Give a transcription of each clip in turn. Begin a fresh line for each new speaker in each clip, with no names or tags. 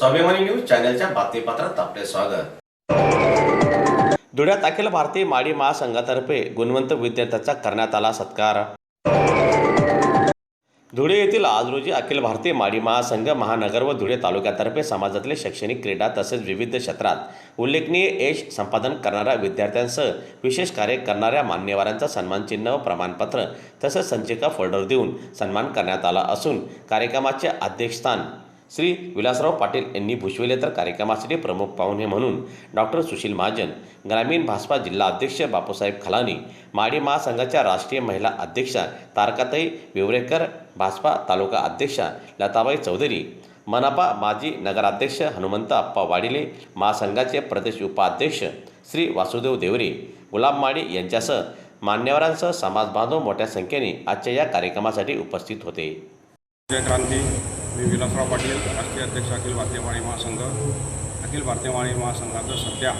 स्वाभिमानी न्यूज चॅनलच्या बातमीपत्रात आपले स्वागत. धुळ्यात अखिल भारतीय माडी महासंघातर्फे गुणवंत विद्यार्थ्याचा करण्यात आला सत्कार. धुळे येथील आज रोजी अखिल भारतीय माडी महासंघ महानगर व धुळे तालुक्यातर्फे समाजातले शैक्षणिक क्रीडा तसेच विविध क्षेत्रात उल्लेखनीय यश संपादन करणाऱ्या विद्यार्थ्यांसह विशेष कार्य करणाऱ्या मान्यवरांचा सन्मानचिन्ह व प्रमाणपत्र तसेच संचिका फोल्डर देऊन सन्मान करण्यात आला असून कार्यक्रमाचे अध्यक्षस्थान श्री विलासराव पाटील यांनी भूषविले तर कार्यक्रमासाठी प्रमुख पाहुणे म्हणून डॉक्टर सुशील महाजन ग्रामीण भाजपा जिल्हा अध्यक्ष बापूसाहेब खलानी माडी महासंघाच्या राष्ट्रीय महिला अध्यक्षा तारकाताई विवरेकर भाजपा तालुका अध्यक्षा लताबाई चौधरी मनपा माजी नगराध्यक्ष हनुमंत अप्पा वाडिले महासंघाचे प्रदेश उपाध्यक्ष श्री वासुदेव देवरे गुलाब माडी यांच्यासह मान्यवरांसह समाजबांधव मोठ्या संख्येने आजच्या या कार्यक्रमासाठी उपस्थित होते.
जय क्रांती. मी विलासराव पाटील राष्ट्रीय अध्यक्ष अखिल भारतीय वाणी महासंघ. अखिल भारतीय वाणी महासंघाचं सध्या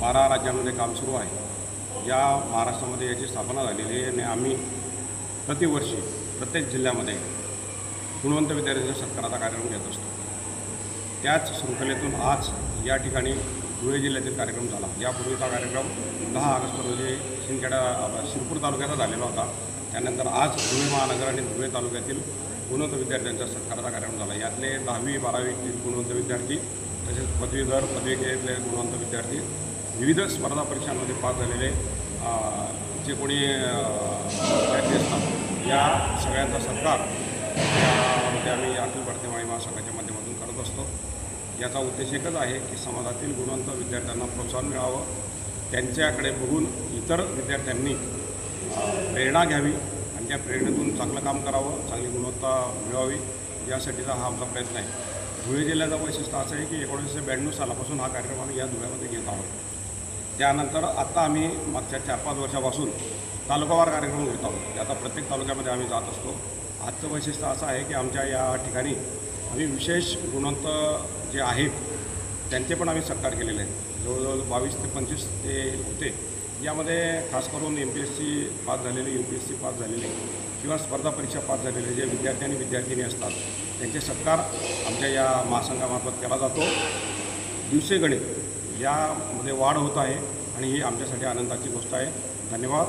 बारा राज्यांमध्ये काम सुरू आहे. या महाराष्ट्रामध्ये याची स्थापना झालेली आहे आणि आम्ही प्रतिवर्षी प्रत्येक जिल्ह्यामध्ये गुणवंत विद्यार्थ्यांच्या सत्काराचा कार्यक्रम घेत असतो. त्याच शृंखलेतून आज या ठिकाणी धुळे जिल्ह्यातील कार्यक्रम झाला. यापूर्वीचा कार्यक्रम दहा ऑगस्ट रोजी शिंदखेडा शिरपूर तालुक्याचा झालेला होता. त्यानंतर आज धुळे महानगर आणि धुळे तालुक्यातील गुणवंत विद्यार्थ्यांच्या सत्काराचा कार्यक्रम झाला. यातले दहावी बारावीतील गुणवंत विद्यार्थी तसेच पदवीधर पदविकेतले गुणवंत विद्यार्थी विविध स्पर्धा परीक्षांमध्ये पास झालेले जे कोणी विद्यार्थी असतात या सगळ्यांचा सत्कार त्यामध्ये आम्ही अखिल भारतीय वाणी महासंघाच्या माध्यमातून करत असतो. याचा उद्देश एकच आहे की समाजातील गुणवंत विद्यार्थ्यांना प्रोत्साहन मिळावं. त्यांच्याकडे बघून इतर विद्यार्थ्यांनी प्रेरणा घ्यावी आणि त्या प्रेरणेतून चांगलं काम करावं चांगली गुणवत्ता मिळवावी यासाठीचा हा आमचा प्रयत्न आहे. धुळे जिल्ह्याचं वैशिष्ट्य असं आहे की एकोणीसशे ब्याण्णव सालापासून हा कार्यक्रम आम्ही या धुळ्यामध्ये घेत आहोत. त्यानंतर आत्ता आम्ही मागच्या चार पाच वर्षापासून तालुकावार कार्यक्रम घेत आहोत. ते आता प्रत्येक तालुक्यामध्ये आम्ही जात असतो. आजचं वैशिष्ट्य असं आहे की आमच्या या ठिकाणी आम्ही विशेष गुणवंत जे आहेत त्यांचे पण आम्ही सत्कार केलेले आहेत. जवळजवळ बावीस ते पंचवीस ते होते. यामध्ये खास करून M P S C pass झालेले U P S C pass झालेले किंवा स्पर्धा परीक्षा पास झालेले जे विद्यार्थी आणि विद्यार्थिनी असतात त्यांचे सत्कार आमच्या या महासंघामार्फत केला जातो. दिवसेगणित यामध्ये वाढ होत आहे आणि ही आमच्यासाठी आनंदाची गोष्ट आहे. धन्यवाद.